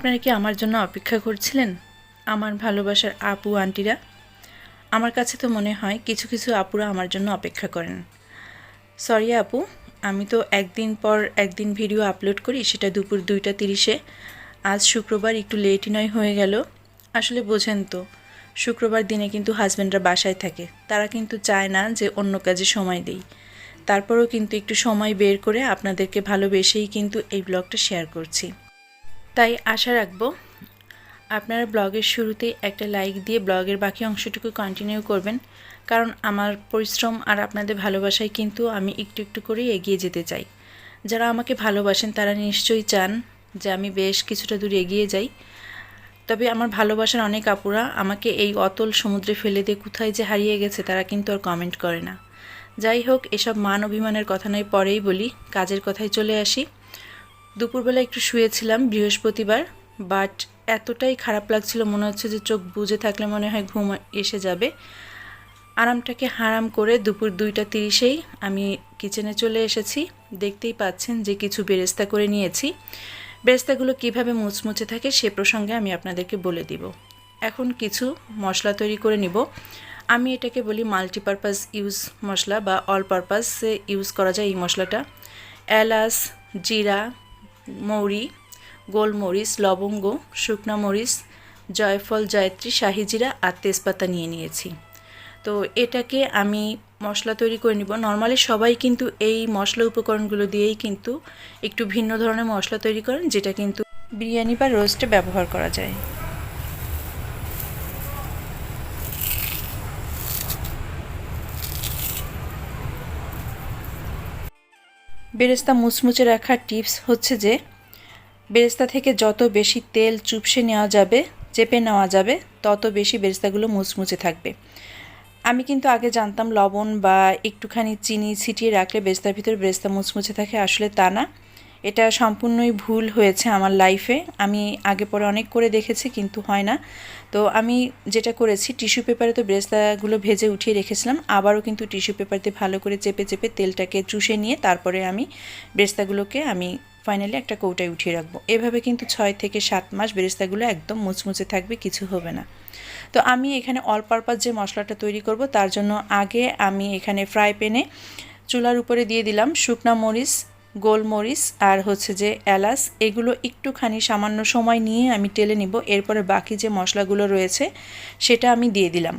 আপনারা কি আমার জন্য অপেক্ষা করছিলেন? আমার ভালোবাসার আপু, আন্টিরা? আমার কাছে তো মনে হয় কিছু কিছু আপুরা আমার জন্য অপেক্ষা করেন। সরি আপু, আমি তো একদিন পর একদিন ভিডিও আপলোড করি, সেটা দুপুর দুইটা তিরিশে। আজ শুক্রবার একটু লেটই নয় হয়ে গেল। আসলে বোঝেন তো, শুক্রবার দিনে কিন্তু হাজব্যান্ডরা বাসায় থাকে। তারা কিন্তু চায় না যে অন্য কাজে সময় দেই। তারপরেও কিন্তু একটু সময় বের করে আপনাদেরকে ভালোবেসেই কিন্তু এই ব্লগটা শেয়ার করছি। তাই আশা রাখব আপনারা ব্লগের শুরুতেই একটা লাইক দিয়ে ব্লগের বাকি অংশটুকু কন্টিনিউ করবেন। কারণ আমার পরিশ্রম আর আপনাদের ভালোবাসায় কিন্তু আমি একটু একটু করে এগিয়ে যেতে চাই। যারা আমাকে ভালোবাসেন তারা নিশ্চয়ই চান যে আমি বেশ কিছুটা দূর এগিয়ে যাই। তবে আমার ভালোবাসার অনেক আপুরা আমাকে এই অতল সমুদ্রে ফেলে দিয়ে কোথায় যে হারিয়ে গেছে তারা কিন্তু আর কমেন্ট করে না। যাই হোক, এসব মান অভিমানের কথা নয়, পরেই বলি, কাজের কথায় চলে আসি। দুপুরবেলা একটু শুয়েছিলাম বৃহস্পতিবার বাট এতটাই খারাপ লাগছিল মনে হচ্ছে যে চোখ বুজে থাকলে মনে হয় ঘুম এসে যাবে। আরামটাকে হারাম করে দুপুর দুইটা তিরিশেই আমি কিচেনে চলে এসেছি। দেখতেই পাচ্ছেন যে কিছু বেরেস্তা করে নিয়েছি। বেরেস্তাগুলো কীভাবে মুচমুচে থাকে সে প্রসঙ্গে আমি আপনাদেরকে বলে দিব। এখন কিছু মশলা তৈরি করে নিব। আমি এটাকে বলি মাল্টিপারপাস ইউজ মশলা বা অল পারপাসে ইউজ করা যায় এই মশলাটা। এলাচ, জিরা মৌরি গোলমরিচ লবঙ্গ, শুকনো মরিচ, জয়ফল, জয়ত্রী শাহিজিরা আর তেজপাতা নিয়ে নিয়েছি। তো এটাকে আমি মশলা তৈরি করে নিব। নর্মালি সবাই কিন্তু এই মশলা উপকরণগুলো দিয়েই কিন্তু একটু ভিন্ন ধরনের মশলা তৈরি করেন, যেটা কিন্তু বিরিয়ানি বা রোস্টে ব্যবহার করা যায়। বেরেস্তা মুচমুচে রাখার টিপস হচ্ছে যে, বেরেস্তা থেকে যত বেশি তেল চুপসে নেওয়া যাবে, চেপে নেওয়া যাবে, তত বেশি বেরেস্তাগুলো মুচমুচে থাকবে। আমি কিন্তু আগে জানতাম লবণ বা একটুখানি চিনি ছিটিয়ে রাখলে বেরেস্তার ভিতরে বেরেস্তা মুচমুচে থাকে, আসলে তা না। এটা সম্পূর্ণই ভুল হয়েছে আমার লাইফে আমি আগে পরে অনেক করে দেখেছি, কিন্তু হয় না। তো আমি যেটা করেছি টিস্যু পেপারে তো ব্রেস্তাগুলো ভেজে উঠিয়ে রেখেছিলাম, আবারও কিন্তু টিস্যু পেপারতে ভালো করে চেপে চেপে তেলটাকে চুষে নিয়ে তারপরে আমি ব্রেস্তাগুলোকে আমি ফাইনালি একটা কৌটায় উঠিয়ে রাখব। এভাবে কিন্তু ছয় থেকে সাত মাস বেরেস্তাগুলো একদম মুচমুচে থাকবে, কিছু হবে না। তো আমি এখানে অল পারপাস যে মশলাটা তৈরি করব, তার জন্য আগে আমি এখানে ফ্রাই প্যানে চুলার উপরে দিয়ে দিলাম শুকনা মরিচ গোলমরিচ আর হচ্ছে যে এলাচ, এগুলো একটুখানি সামান্য সময় নিয়ে আমি টেলে নিব। এরপরে বাকি যে মশলাগুলো রয়েছে, সেটা আমি দিয়ে দিলাম।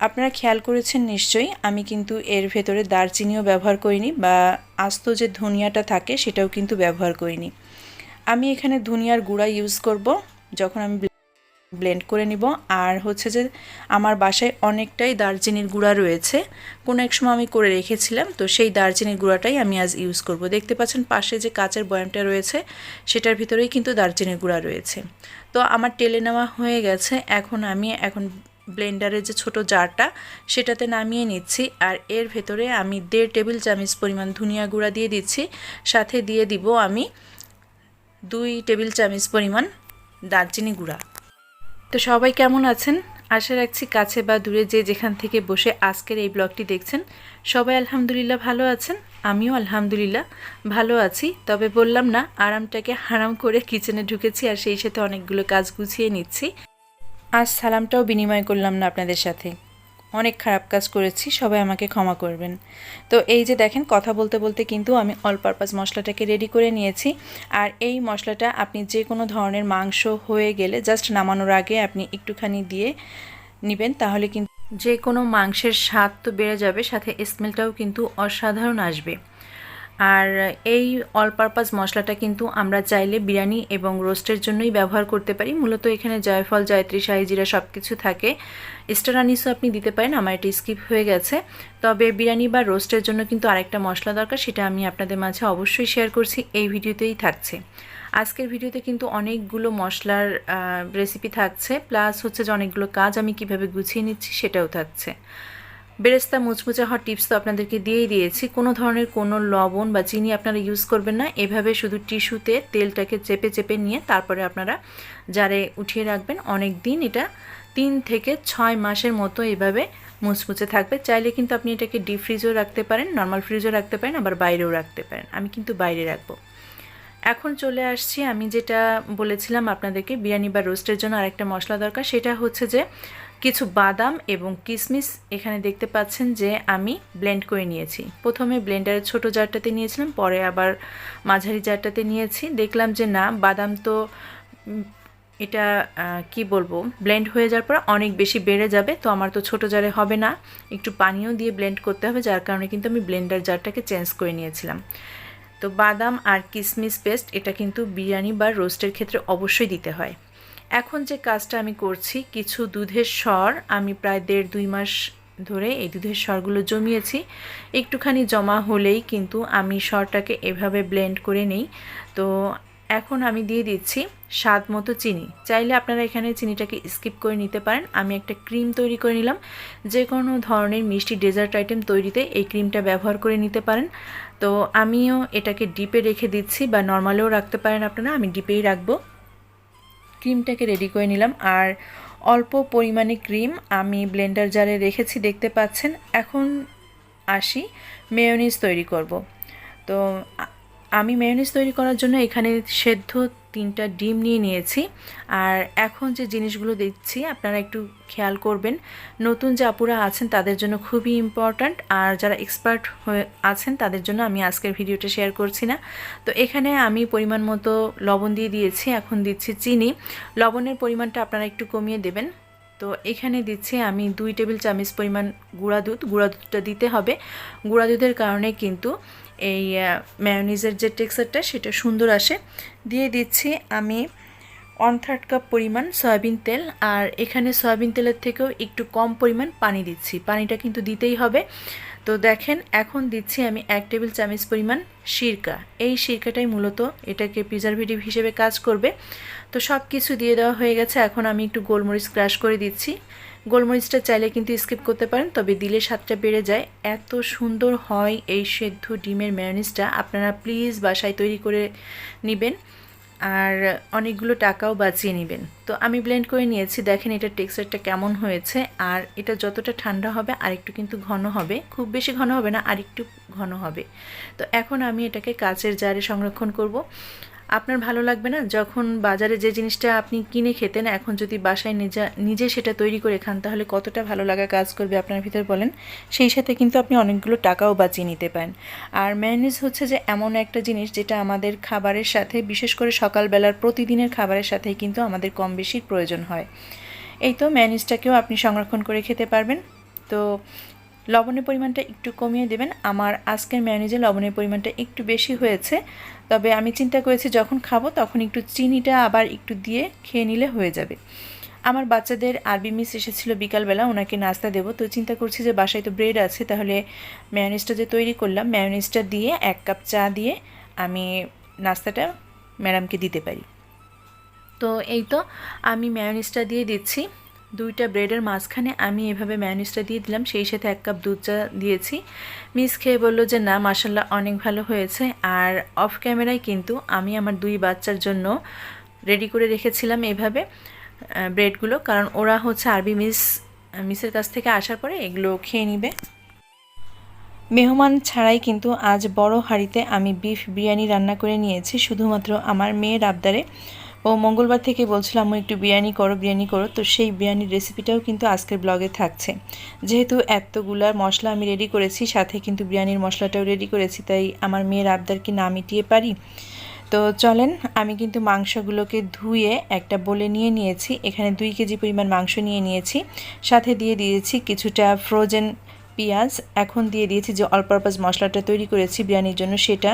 আপনারা খেয়াল করেছেন নিশ্চয়ই, আমি কিন্তু এর ভেতরে দারচিনিও ব্যবহার করিনি বা আস্ত যে ধনিয়াটা থাকে, সেটাও কিন্তু ব্যবহার করিনি। আমি এখানে ধনিয়ার গুঁড়া ইউজ করব, যখন আমি ব্লেন্ড করে নিব। আর হচ্ছে যে, আমার বাসায় অনেকটাই দারচিনির গুঁড়া রয়েছে। কোনো এক সময় আমি করে রেখেছিলাম, তো সেই দারচিনির গুঁড়াটাই আমি আজ ইউজ করব। দেখতে পাচ্ছেন পাশে যে কাচের বয়ামটা রয়েছে, সেটার ভিতরেই কিন্তু দারচিনির গুঁড়া রয়েছে। তো আমার টেলে নেওয়া হয়ে গেছে। এখন আমি এখন ব্লেন্ডারের যে ছোট জারটা, সেটাতে নামিয়ে নিচ্ছি। আর এর ভেতরে আমি দেড় টেবিল চামচ পরিমাণ ধনিয়া গুঁড়া দিয়ে দিচ্ছি। সাথে দিয়ে দিব আমি দুই টেবিল চামচ পরিমাণ দারচিনি গুঁড়া। তো সবাই কেমন আছেন? আশা রাখছি কাছে বা দূরে যে যেখান থেকে বসে আজকের এই ব্লগটি দেখছেন, সবাই আলহামদুলিল্লাহ ভালো আছেন। আমিও আলহামদুলিল্লাহ ভালো আছি। তবে বললাম না, আরামটাকে হারাম করে কিচেনে ঢুকেছি আর সেই সাথে অনেকগুলো কাজ গুছিয়ে নিচ্ছি। আর সালামটাও বিনিময় করলাম না আপনাদের সাথে। অনেক খারাপ কাজ করেছি, সবাই আমাকে ক্ষমা করবেন। তো এই যে দেখেন, কথা বলতে বলতে কিন্তু আমি অল পারপাস মশলাটাকে রেডি করে নিয়েছি। আর এই মশলাটা আপনি যে কোনো ধরনের মাংস হয়ে গেলে জাস্ট নামানোর আগে আপনি একটুখানি দিয়ে নেবেন, তাহলে কিন্তু যে কোনো মাংসের স্বাদ তো বেড়ে যাবে, সাথে স্মেলটাও কিন্তু অসাধারণ আসবে। আর এই অল পারপাস মশলাটা কিন্তু আমরা চাইলে বিরিয়ানি এবং রোস্টের জন্যই ব্যবহার করতে পারি। মূলত এখানে জয়ফল, জয়ত্রী শাহি জিরা সব কিছু থাকে। স্টার আনিসও আপনি দিতে পারেন, আমার এটি স্কিপ হয়ে গেছে। তবে বিরিয়ানি বা রোস্টের জন্য কিন্তু আরেকটা মশলা দরকার, সেটা আমি আপনাদের মাঝে অবশ্যই শেয়ার করছি, এই ভিডিওতেই থাকছে। আজকের ভিডিওতে কিন্তু অনেকগুলো মশলার রেসিপি থাকছে প্লাস হচ্ছে যে অনেকগুলো কাজ আমি কীভাবে গুছিয়ে নিচ্ছি সেটাও থাকছে। বেরেস্তা মুচমুচে হওয়ার টিপস তো আপনাদেরকে দিয়েই দিয়েছি। কোনো ধরনের কোনো লবণ বা চিনি আপনারা ইউজ করবেন না। এভাবে শুধু টিস্যুতে তেলটাকে চেপে চেপে নিয়ে তারপরে আপনারা জারে উঠিয়ে রাখবেন। অনেক দিন এটা তিন থেকে ছয় মাসের মতো এভাবে মুচমুচে থাকবে। চাইলে কিন্তু আপনি এটাকে ডিপ ফ্রিজেও রাখতে পারেন নর্মাল ফ্রিজেও রাখতে পারেন, আবার বাইরেও রাখতে পারেন। আমি কিন্তু বাইরে রাখব। এখন চলে আসছি আমি যেটা বলেছিলাম আপনাদেরকে, বিরিয়ানি বা রোস্টের জন্য আরেকটা মশলা দরকার। সেটা হচ্ছে যে কিছু বাদাম এবং কিশমিশ এখানে দেখতে পাচ্ছেন যে আমি ব্লেন্ড করে নিয়েছি। প্রথমে ব্লেন্ডারের ছোট জারটাতে নিয়েছিলাম, পরে আবার মাঝারি জারটাতে নিয়েছি। দেখলাম যে না, বাদাম তো এটা কি বলব ব্লেন্ড হয়ে যাওয়ার পর অনেক বেশি বেড়ে যাবে, তো আমার তো ছোট জারে হবে না। একটু পানিও দিয়ে ব্লেন্ড করতে হবে, যার কারণে কিন্তু আমি ব্লেন্ডার জারটাকে চেঞ্জ করে নিয়েছিলাম। তো বাদাম আর কিশমিশ পেস্ট এটা কিন্তু বিরিয়ানি বা রোস্টের ক্ষেত্রে অবশ্যই দিতে হয়। এখন যে কাজটা আমি করছি, কিছু দুধের স্বর আমি প্রায় দেড় দুই মাস ধরে এই দুধের স্বরগুলো জমিয়েছি। একটুখানি জমা হলেই কিন্তু আমি স্বরটাকে এভাবে ব্লেন্ড করে নেই। তো এখন আমি দিয়ে দিচ্ছি স্বাদ মতো চিনি। চাইলে আপনারা এখানে চিনিটাকে স্কিপ করে নিতে পারেন। আমি একটা ক্রিম তৈরি করে নিলাম। যে কোনো ধরনের মিষ্টি ডেজার্ট আইটেম তৈরিতে এই ক্রিমটা ব্যবহার করে নিতে পারেন। তো আমিও এটাকে ডিপে রেখে দিচ্ছি বা নর্মালেও রাখতে পারেন আপনারা। আমি ডিপেই রাখব। ক্রিমটাকে রেডি করে নিলাম। আর অল্প পরিমাণে ক্রিম আমি ব্লেন্ডার জারে রেখেছি, দেখতে পাচ্ছেন। এখন আসি মেয়নিজ তৈরি করব। তো আমি মেয়নিজ তৈরি করার জন্য এখানে সেদ্ধ তিনটা ডিম নিয়ে নিয়েছি। আর এখন যে জিনিসগুলো দিচ্ছি আপনারা একটু খেয়াল করবেন, নতুন যে আপুরা আছেন তাদের জন্য খুবই ইম্পর্ট্যান্ট আর যারা এক্সপার্ট হয়ে আছেন তাদের জন্য আমি আজকের ভিডিওটা শেয়ার করছি না। তো এখানে আমি পরিমাণ মতো লবণ দিয়ে দিয়েছি, এখন দিচ্ছি চিনি। লবণের পরিমাণটা আপনারা একটু কমিয়ে দেবেন। তো এখানে দিচ্ছি আমি দুই টেবিল চামচ পরিমাণ গুঁড়া দুধ। গুঁড়া দুধটা দিতে হবে। গুঁড়া দুধের কারণে কিন্তু এই ম্যায়োনিজের যে টেক্সচারটা সেটা সুন্দর আসে। দিয়ে দিচ্ছি আমি ওয়ান থার্ড কাপ পরিমাণ সয়াবিন তেল আর এখানে সয়াবিন তেলের থেকেও একটু কম পরিমাণ পানি দিচ্ছি। পানিটা কিন্তু দিতেই হবে। তো দেখেন, এখন দিচ্ছি আমি এক টেবিল চামচ পরিমাণ সিরকা। এই সিরকাটাই মূলত এটাকে প্রিজারভেটিভ হিসেবে কাজ করবে। তো সব কিছু দিয়ে দেওয়া হয়ে গেছে। এখন আমি একটু গোলমরিচ ক্রাশ করে দিচ্ছি। গোলমরিচটা চাইলে কিন্তু স্কিপ করতে পারেন, তবে দিলে স্বাদটা বেড়ে যায়। এত সুন্দর হয় এই সেদ্ধ ডিমের ম্যায়োনিজটা আপনারা প্লিজ বাসায় তৈরি করে নেবেন আর অনেকগুলো টাকাও বাঁচিয়ে নেবেন। তো আমি ব্লেন্ড করে নিয়েছি। দেখেন এটার টেক্সচারটা কেমন হয়েছে। আর এটা যতটা ঠান্ডা হবে, আরেকটু কিন্তু ঘন হবে। খুব বেশি ঘন হবে না, আরেকটু ঘন হবে। তো এখন আমি এটাকে কাচের জারে সংরক্ষণ করব। আপনার ভালো লাগবে না? যখন বাজারে যে জিনিসটা আপনি কিনে খেতেন, এখন যদি বাসায় নিজে নিজে সেটা তৈরি করে খান, তাহলে কতটা ভালো লাগা কাজ করবে আপনার ভিতর বলেন? সেই সাথে কিন্তু আপনি অনেকগুলো টাকাও বাঁচিয়ে নিতে পারেন। আর ম্যায়োনিজ হচ্ছে যে এমন একটা জিনিস যেটা আমাদের খাবারের সাথে, বিশেষ করে সকালবেলার প্রতিদিনের খাবারের সাথেই কিন্তু আমাদের কম বেশির প্রয়োজন হয়। এই তো ম্যায়োনিজটাকেও আপনি সংরক্ষণ করে খেতে পারবেন। তো লবণের পরিমাণটা একটু কমিয়ে দেবেন। আমার আজকের ম্যায়োনিজে লবণের পরিমাণটা একটু বেশি হয়েছে। তবে আমি চিন্তা করেছি যখন খাব তখন একটু চিনিটা আবার একটু দিয়ে খেয়ে নিলে হয়ে যাবে। আমার বাচ্চাদের আরবি মিস এসেছিল বিকালবেলা, ওনাকে নাস্তা দেবো। তো চিন্তা করছি যে বাসায় তো ব্রেড আছে, তাহলে ম্যায়োনিজটা যে তৈরি করলাম ম্যায়োনিজটা দিয়ে এক কাপ চা দিয়ে আমি নাস্তাটা ম্যাডামকে দিতে পারি। তো এই তো আমি ম্যায়োনিজটা দিয়ে দিচ্ছি। দুইটা ব্রেডের মাঝখানে আমি এভাবে ম্যায়োনিজটা দিয়ে দিলাম, সেই সাথে এক কাপ দুধ চা দিয়েছি। মিস খেয়ে বলল যে, না মাসাল্লাহ অনেক ভালো হয়েছে। আর অফ ক্যামেরায় কিন্তু আমি আমার দুই বাচ্চার জন্য রেডি করে রেখেছিলাম এভাবে ব্রেডগুলো। কারণ ওরা হচ্ছে আরবি মিস মিসের কাছ থেকে আসার পরে এগুলো খেয়ে নিবে। মেহমান ছাড়াই কিন্তু আজ বড় হাঁড়িতে আমি বিফ বিরিয়ানি রান্না করে নিয়েছি। শুধুমাত্র আমার মেয়ের আবদারে। ও মঙ্গলবার থেকে বলছিলাম একটু বিরিয়ানি করো বিরিয়ানি করো। তো সেই বিরিয়ানির রেসিপিটাও কিন্তু আজকের ব্লগে থাকছে। যেহেতু এতগুলা মশলা আমি রেডি করেছি, সাথে কিন্তু বিরিয়ানির মশলাটাও রেডি করেছি, তাই আমার মেয়ের আবদার কি না মিটিয়ে পারি। তো চলেন, আমি কিন্তু মাংসগুলোকে ধুয়ে একটা বলে নিয়ে নিয়েছি। এখানে দুই কেজি পরিমাণ মাংস নিয়ে নিয়েছি। সাথে দিয়ে দিয়েছি কিছুটা ফ্রোজেন পেঁয়াজ। এখন দিয়ে দিয়েছি যে অল পারপাস মশলাটা তৈরি করেছি বিরিয়ানির জন্য, সেটা।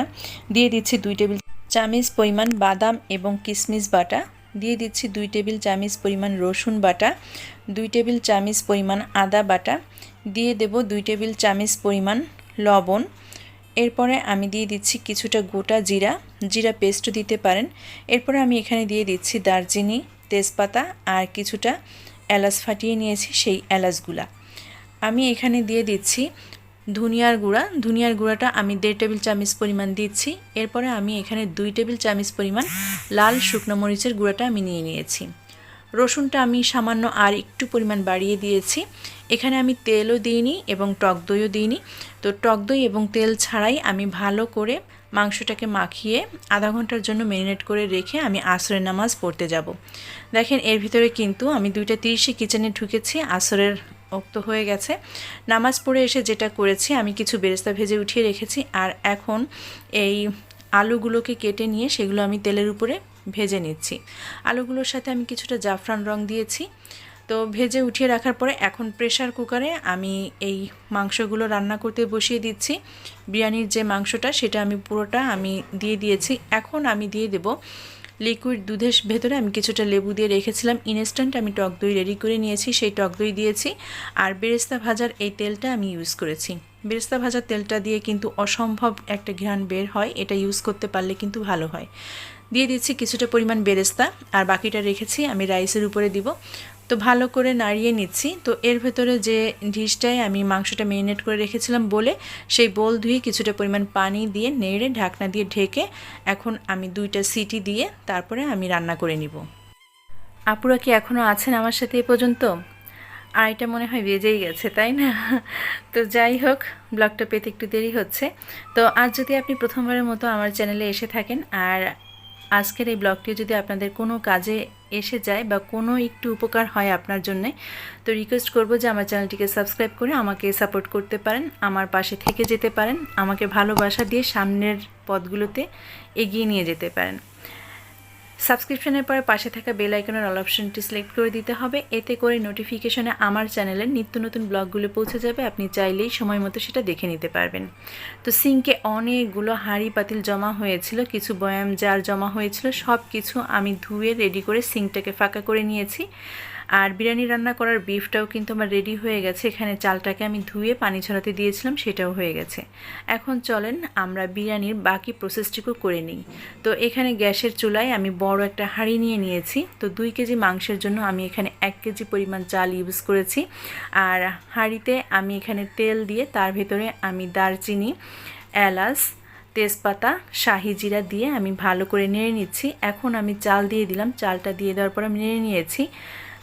দিয়ে দিচ্ছি দুই টেবিল চামিচ পরিমাণ বাদাম এবং কিশমিশ বাটা। দিয়ে দিচ্ছি দুই টেবিল চামিচ পরিমাণ রসুন বাটা, দুই টেবিল চামিচ পরিমাণ আদা বাটা, দিয়ে দেব দুই টেবিল চামিচ পরিমাণ লবণ। এরপরে আমি দিয়ে দিচ্ছি কিছুটা গোটা জিরা জিরা পেস্টও দিতে পারেন। এরপরে আমি এখানে দিয়ে দিচ্ছি দারচিনি, তেজপাতা আর কিছুটা এলাচ ফাটিয়ে নিয়েছি সেই এলাচগুলা। আমি এখানে দিয়ে দিচ্ছি ধনিয়ার গুঁড়া। ধনিয়ার গুঁড়াটা আমি দেড় টেবিল চামচ পরিমাণ দিচ্ছি। এরপরে আমি এখানে দুই টেবিল চামচ পরিমাণ লাল শুকনো মরিচের গুঁড়াটা আমি নিয়ে নিয়েছি। রসুনটা আমি সামান্য আর একটু পরিমাণ বাড়িয়ে দিয়েছি। এখানে আমি তেলও দিইনি এবং টক দইও দিইনি। তো টক দই এবং তেল ছাড়াই আমি ভালো করে মাংসটাকে মাখিয়ে আধা ঘণ্টার জন্য ম্যারিনেট করে রেখে আমি আসরের নামাজ পড়তে যাব। দেখেন এর ভিতরে কিন্তু আমি দুইটা তিরিশে কিচেনে ঢুকেছি আসরের উক্ত হয়ে গেছে। নামাজ পড়ে এসে যেটা করেছি, আমি কিছু বেরেস্তা ভেজে উঠিয়ে রেখেছি আর এখন এই আলুগুলোকে কেটে নিয়ে সেগুলো আমি তেলের উপরে ভেজে নিচ্ছি। আলুগুলোর সাথে আমি কিছুটা জাফরান রং দিয়েছি। তো ভেজে উঠিয়ে রাখার পরে এখন প্রেশার কুকারে আমি এই মাংসগুলো রান্না করতে বসিয়ে দিচ্ছি। বিরিয়ানির যে মাংসটা, সেটা আমি পুরোটা আমি দিয়ে দিয়েছি। এখন আমি দিয়ে দেব লিকুইড দুধের ভেতরে আমি কিছুটা লেবু দিয়ে রেখেছিলাম। ইনস্ট্যান্ট আমি টক দই রেডি করে নিয়েছি, সেই টক দই দিয়েছি। আর বেরেস্তা ভাজার এই তেলটা আমি ইউজ করেছি। বেরেস্তা ভাজার তেলটা দিয়ে কিন্তু অসম্ভব একটা ঘ্রাণ বের হয়, এটা ইউজ করতে পারলে কিন্তু ভালো হয়। দিয়ে দিচ্ছি কিছুটা পরিমাণ বেরেস্তা, আর বাকিটা রেখেছি, আমি রাইসের উপরে দিব। তো ভালো করে নাড়িয়ে নিচ্ছি। তো এর ভেতরে যে ডিশটায় আমি মাংসটা মেরিনেট করে রেখেছিলাম বলে, সেই বোল ধুয়ে কিছুটা পরিমাণ পানি দিয়ে নেড়ে ঢাকনা দিয়ে ঢেকে এখন আমি দুইটা সিটি দিয়ে তারপরে আমি রান্না করে নিব। আপুরা কি এখনও আছেন আমার সাথে এ পর্যন্ত? আড়াইটা মনে হয় বেজেই গেছে, তাই না? তো যাই হোক, ব্লগটা পেতে একটু দেরি হচ্ছে। তো আজ যদি আপনি প্রথমবারের মতো আমার চ্যানেলে এসে থাকেন, আর আজকের এই ব্লগটি যদি আপনাদের কোনো কাজে এসে যায় বা কোনো একটু উপকার হয় আপনার জন্যে, তো রিকোয়েস্ট করব যে আমার চ্যানেলটিকে সাবস্ক্রাইব করে আমাকে সাপোর্ট করতে পারেন, আমার পাশে থেকে যেতে পারেন, আমাকে ভালোবাসা দিয়ে সামনের পদগুলোতে এগিয়ে নিয়ে যেতে পারেন। সাবস্ক্রিপশনের পরে পাশে থাকা বেল আইকনের অল অপশনটি সিলেক্ট করে দিতে হবে। এতে করে নোটিফিকেশনে আমার চ্যানেলের নিত্য নতুন ব্লগগুলো পৌঁছে যাবে। আপনি চাইলেই সময় মতো সেটা দেখে নিতে পারবেন। তো সিঙ্কে অনেকগুলো হাঁড়ি পাতিল জমা হয়েছিল, কিছু বয়াম জার জমা হয়েছিল সব কিছু আমি ধুয়ে রেডি করে সিঙ্কটাকে ফাঁকা করে নিয়েছি। আর বিরিয়ানি রান্না করার বিফটাও কিন্তু আমার রেডি হয়ে গেছে। এখানে চালটাকে আমি ধুয়ে পানি ছড়াতে দিয়েছিলাম, সেটাও হয়ে গেছে। এখন চলেন আমরা বিরিয়ানির বাকি প্রসেসটিকেও করে নিই। তো এখানে গ্যাসের চুলায় আমি বড় একটা হাঁড়ি নিয়ে নিয়েছি। তো দুই কেজি মাংসের জন্য আমি এখানে এক কেজি পরিমাণ চাল ইউজ করেছি। আর হাঁড়িতে আমি এখানে তেল দিয়ে তার ভেতরে আমি দারচিনি, এলাচ, তেজপাতা, শাহি জিরা দিয়ে আমি ভালো করে নেড়ে নিচ্ছি। এখন আমি চাল দিয়ে দিলাম। চালটা দিয়ে দেওয়ার পর আমি নেড়ে নিয়েছি।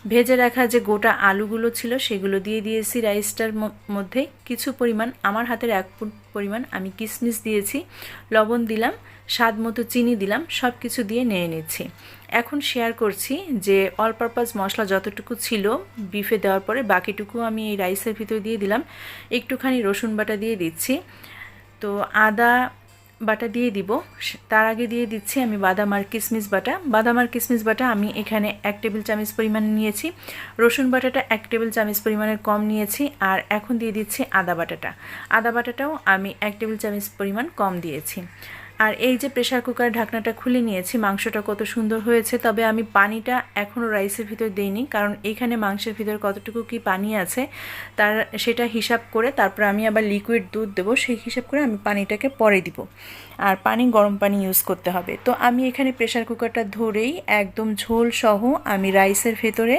ভেজে রাখা যে গোটা আলুগুলো ছিল সেগুলো দিয়ে দিয়েছি রাইসটার মধ্যে। কিছু পরিমাণ, আমার হাতের এক ফুট পরিমাণ আমি কিশমিশ দিয়েছি, লবণ দিলাম, স্বাদ মতো চিনি দিলাম সব কিছু দিয়ে নিয়ে নিচ্ছি। এখন শেয়ার করছি যে অল পারপাস মশলা যতটুকু ছিল বিফে দেওয়ার পরে বাকিটুকু আমি এই রাইসের ভিতরে দিয়ে দিলাম। একটুখানি রসুন বাটা দিয়ে দিচ্ছি। তো আদা বাটা দিয়ে দিব। তার আগে দিয়ে দিচ্ছি আমি বাদাম আর কিশমিশ বাটা। বাদাম আর কিশমিশ বাটা আমি এখানে এক টেবিল চামচ পরিমাণ নিয়েছি। রসুন বাটাটা এক টেবিল চামচ পরিমাণের কম নিয়েছি আর এখন দিয়ে দিচ্ছি আদা বাটাটা। আদা বাটাটাও আমি এক টেবিল চামচ পরিমাণ কম দিয়েছি। আর এই যে প্রেশার কুকার ঢাকনাটা খুলে নিয়েছি, মাংসটা কত সুন্দর হয়েছে, তবে আমি পানিটা এখনও রাইসের ভিতর দিইনি, কারণ এখানে মাংসের ভিতর কতটুকু কি পানি আছে, তার সেটা হিসাব করে তারপর আমি আবার লিকুইড দুধ দেবো, সেই হিসাব করে আমি পানিটাকে পরে দিব। আর পানি, গরম পানি ইউজ করতে হবে। তো আমি এখানে প্রেশার কুকারটা ধরেই একদম ঝোল সহ আমি রাইসের ভেতরে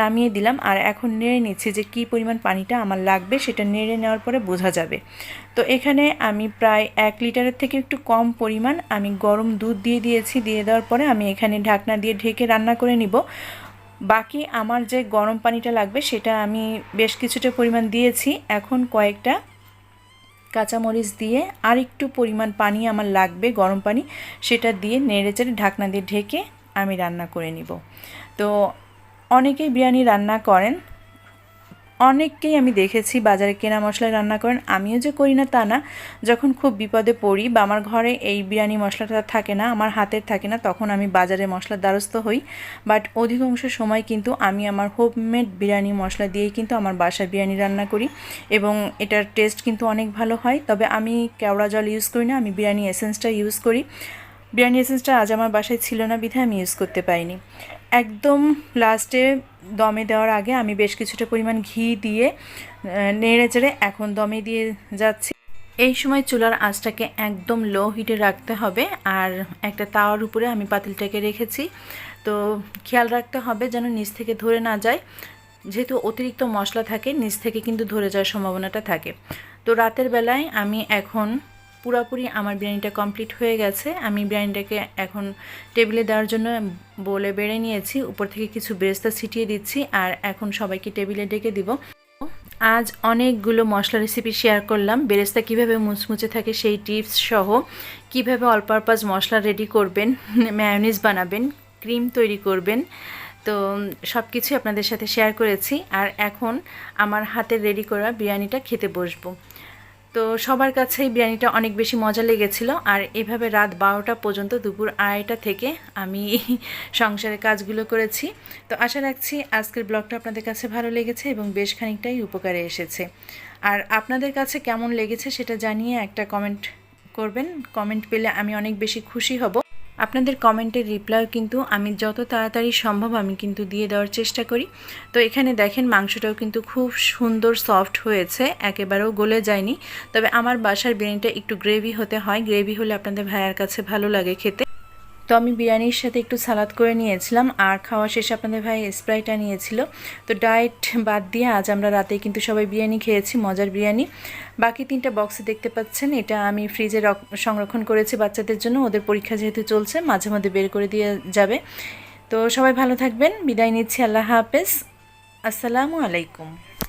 নামিয়ে দিলাম, আর এখন নেড়ে নিচ্ছি যে কি পরিমাণ পানিটা আমার লাগবে, সেটা নেড়ে নেওয়ার পরে বোঝা যাবে। তো এখানে আমি প্রায় এক লিটারের থেকে একটু কম পরিমাণ আমি গরম দুধ দিয়ে দিয়েছি। দিয়ে দেওয়ার পরে আমি এখানে ঢাকনা দিয়ে ঢেকে রান্না করে নিব। বাকি আমার যে গরম পানিটা লাগবে সেটা আমি বেশ কিছুটা পরিমাণ দিয়েছি। এখন কয়েকটা কাঁচামরিচ দিয়ে আর একটু পরিমাণ পানি আমার লাগবে, গরম পানি, সেটা দিয়ে নেড়ে চেড়ে ঢাকনা দিয়ে ঢেকে আমি রান্না করে নিব। তো অনেকেই বিরিয়ানি রান্না করেন অনেককেই আমি দেখেছি বাজারে কেনা মশলায় রান্না করেন। আমিও যে করি না তা না। যখন খুব বিপদে পড়ি বা আমার ঘরে এই বিরিয়ানি মশলাটা থাকে না, আমার হাতের থাকে না, তখন আমি বাজারে মশলার দ্বারস্থ হই। বাট অধিকাংশ সময় কিন্তু আমি আমার হোমমেড বিরিয়ানি মশলা দিয়েই কিন্তু আমার বাসায় বিরিয়ানি রান্না করি এবং এটার টেস্ট কিন্তু অনেক ভালো হয়। তবে আমি কেওড়া জল ইউজ করি না, আমি বিরিয়ানি এসেন্সটা ইউজ করি। বিরিয়ানি এসেন্সটা আজ আমার বাসায় ছিল না, বিধায় আমি ইউজ করতে পারিনি। একদম লাস্টে দমে দেওয়ার আগে আমি বেশ কিছুটা পরিমাণ ঘি দিয়ে নেড়ে চেড়ে এখন দমে দিয়ে যাচ্ছি। এই সময় চুলার আঁচটাকে একদম লো হিটে রাখতে হবে আর একটা তাওয়ার উপরে আমি পাতিলটাকে রেখেছি। তো খেয়াল রাখতে হবে যেন নিচ থেকে ধরে না যায়। যেহেতু অতিরিক্ত মশলা থাকে, নিচ থেকে কিন্তু ধরে যাওয়ার সম্ভাবনাটা থাকে। তো রাতের বেলায় আমি এখন পুরোপুরি আমার বিরিয়ানিটা কমপ্লিট হয়ে গেছে। আমি বিরিয়ানিটাকে এখন টেবিলে দেওয়ার জন্য বলে বেড়ে নিয়েছি। উপর থেকে কিছু বেরেস্তা ছিটিয়ে দিচ্ছি আর এখন সবাইকে টেবিলে ডেকে দিব। আজ অনেকগুলো মশলা রেসিপি শেয়ার করলাম। বেরেস্তা কীভাবে মুচমুচে থাকে সেই টিপস সহ কীভাবে অল পারপাস মশলা রেডি করবেন ম্যায়োনিজ বানাবেন ক্রিম তৈরি করবেন, তো সব কিছুই আপনাদের সাথে শেয়ার করেছি। আর এখন আমার হাতে রেডি করা বিরিয়ানিটা খেতে বসবো। তো সবার কাছেই বিরিয়ানিটা অনেক বেশি মজা লেগেছিল। আর এভাবে রাত বারোটা পর্যন্ত দুপুর আড়াইটা থেকে আমি সংসারের কাজগুলো করেছি। তো আশা রাখছি আজকের ব্লগটা আপনাদের কাছে ভালো লেগেছে এবং বেশ খানিকটাই উপকারে এসেছে। আর আপনাদের কাছে কেমন লেগেছে সেটা জানিয়ে একটা কমেন্ট করবেন। কমেন্ট পেলে আমি অনেক বেশি খুশি হব। আপনাদের কমেন্টের রিপ্লাই কিন্তু আমি যত তাড়াতাড়ি সম্ভব আমি কিন্তু দিয়ে দেওয়ার চেষ্টা করি। তো এখানে দেখেন মাংসটাও কিন্তু খুব সুন্দর সফট হয়েছে, একেবারেও গলে যায়নি। তবে আমার বাসার বিরিয়ানিটা একটু গ্রেভি হতে হয়। গ্রেভি হলে আপনাদের ভাইয়ার কাছে ভালো লাগে খেতে। তো আমি বিরিয়ানির সাথে একটু সালাদ করে নিয়েছিলাম। আর খাওয়া শেষে আপনাদের ভাই স্প্রাইটা নিয়েছিল। তো ডায়েট বাদ দিয়ে আজ আমরা রাতে কিন্তু সবাই বিরিয়ানি খেয়েছি, মজার বিরিয়ানি। বাকি তিনটা বক্সে দেখতে পাচ্ছেন, এটা আমি ফ্রিজে রক- সংরক্ষণ করেছি বাচ্চাদের জন্য। ওদের পরীক্ষা যেহেতু চলছে, মাঝে মধ্যে বের করে দিয়ে যাবে। তো সবাই ভালো থাকবেন, বিদায় নিচ্ছি, আল্লাহ হাফেজ। আসসালামু আলাইকুম।